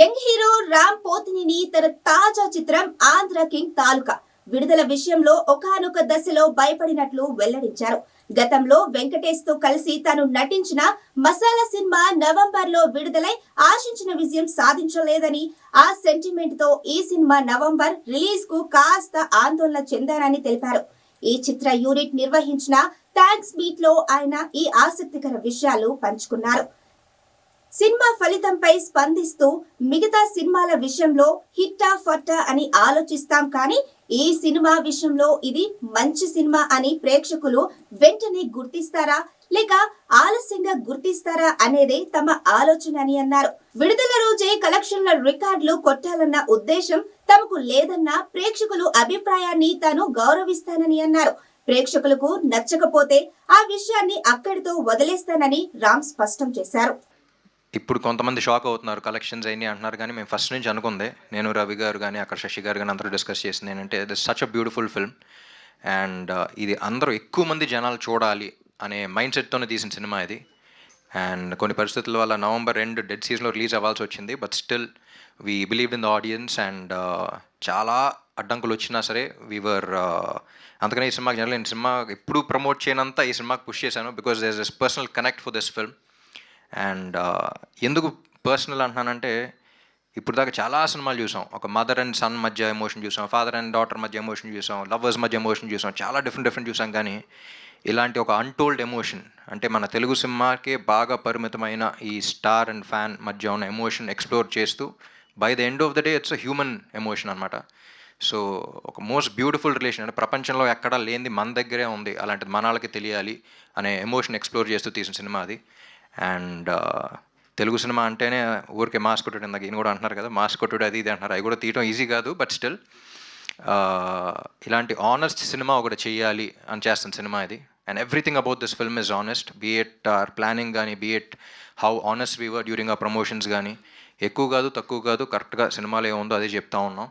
Young hero Ram పోతిని తన తాజా చిత్రం ఆంధ్ర కింగ్ తాలూకా విడుదల విషయంలో ఒకానొక దశలో భయపడినట్లు వెల్లడించారు. గతంలో వెంకటేష్తో కలిసి తాను నటించిన మసాలా సినిమా నవంబర్లో విడుదలై ఆశించిన విజయం సాధించలేదని ఆ సెంటిమెంట్తో ఈ సినిమా నవంబర్ రిలీజ్కు కాస్త ఆందోళన చెందారని తెలిపారు. ఈ చిత్ర యూనిట్ నిర్వహించిన థ్యాంక్స్ మీట్లో ఆయన ఈ ఆసక్తికర విషయాలు పంచుకున్నారు. సినిమా ఫలితంపై స్పందిస్తూ మిగతా సినిమాల విషయంలో హిట్టా ఫట్టా అని ఆలోచిస్తాం కానీ ఈ సినిమా విషయంలో ఇది మంచి సినిమా అని ప్రేక్షకులు వెంటనే గుర్తిస్తారా? లేక ఆలస్యంగా గుర్తిస్తారా అనేది తమ ఆలోచన అని అన్నారు. విడుదల రోజే కలెక్షన్ల రికార్డులు కొట్టాలన్న ఉద్దేశం తమకు లేదన్న ప్రేక్షకులు అభిప్రాయాన్ని తాను గౌరవిస్తానని అన్నారు. ప్రేక్షకులకు నచ్చకపోతే ఆ విషయాన్ని అక్కడితో వదిలేస్తానని రామ్ స్పష్టం చేశారు. ఇప్పుడు కొంతమంది షాక్ అవుతున్నారు కలెక్షన్స్ అయినాయి అంటున్నారు. కానీ మేము ఫస్ట్ నుంచి అనుకుందే నేను రవి గారు కానీ అక్కడ శశి గారు కానీ అందరూ డిస్కస్ చేసింది ఏంటంటే this such a beautiful film and ఇది అందరూ ఎక్కువ మంది జనాలు చూడాలి అనే మైండ్ సెట్తోనే తీసిన సినిమా ఇది. అండ్ కొన్ని పరిస్థితుల వల్ల నవంబర్ రెండు డెడ్ సీజన్లో రిలీజ్ అవ్వాల్సి వచ్చింది. But still we believe in the audience and uh, చాలా అడ్డంకులు వచ్చినా సరే వీవర్ uh, అందుకనే ఈ సినిమాకి జనరల్ నేను సినిమా ఎప్పుడు ప్రమోట్ చేయనంత ఈ సినిమాకి పుష్ చేశాను. Because there is personal connect for this film. And ఎందుకు పర్సనల్ అంటున్నానంటే ఇప్పుడు దాకా చాలా సినిమాలు చూసాం. ఒక మదర్ అండ్ సన్ మధ్య ఎమోషన్ చూసాం ఫాదర్ అండ్ డాటర్ మధ్య ఎమోషన్ చూసాం లవర్స్ మధ్య ఎమోషన్ చూసాం చాలా డిఫరెంట్ డిఫరెంట్ చూసాం. కానీ ఇలాంటి ఒక అన్టోల్డ్ ఎమోషన్ అంటే మన తెలుగు సినిమాకే బాగా పరిమితమైన ఈ స్టార్ అండ్ ఫ్యాన్ మధ్య ఉన్న ఎమోషన్ ఎక్స్ప్లోర్ చేస్తూ by the end of the day it's a human emotion అనమాట సో ఒక మోస్ట్ బ్యూటిఫుల్ రిలేషన్ అంటే ప్రపంచంలో ఎక్కడా లేనిది మన దగ్గరే ఉంది అలాంటిది మనాలకి తెలియాలి అనే ఎమోషన్ ఎక్స్ప్లోర్ చేస్తూ తీసిన సినిమా అది. అండ్ తెలుగు సినిమా అంటేనే ఊరికే మాస్ కొట్టుడు ఇందాక ఈయన కూడా అంటున్నారు కదా మాస్ కొట్టుడు అది ఇది అంటున్నారు. అవి కూడా తీయడం ఈజీ కాదు బట్ స్టిల్ ఇలాంటి ఆనెస్ట్ సినిమా ఒకటి చేయాలి అని చేస్తున్న సినిమా ఇది. And everything about this film is honest be it our planning కానీ be it how honest we were during ఆ ప్రమోషన్స్ కానీ ఎక్కువ కాదు తక్కువ కాదు కరెక్ట్గా సినిమాలో ఏముందో అదే చెప్తా ఉన్నాం.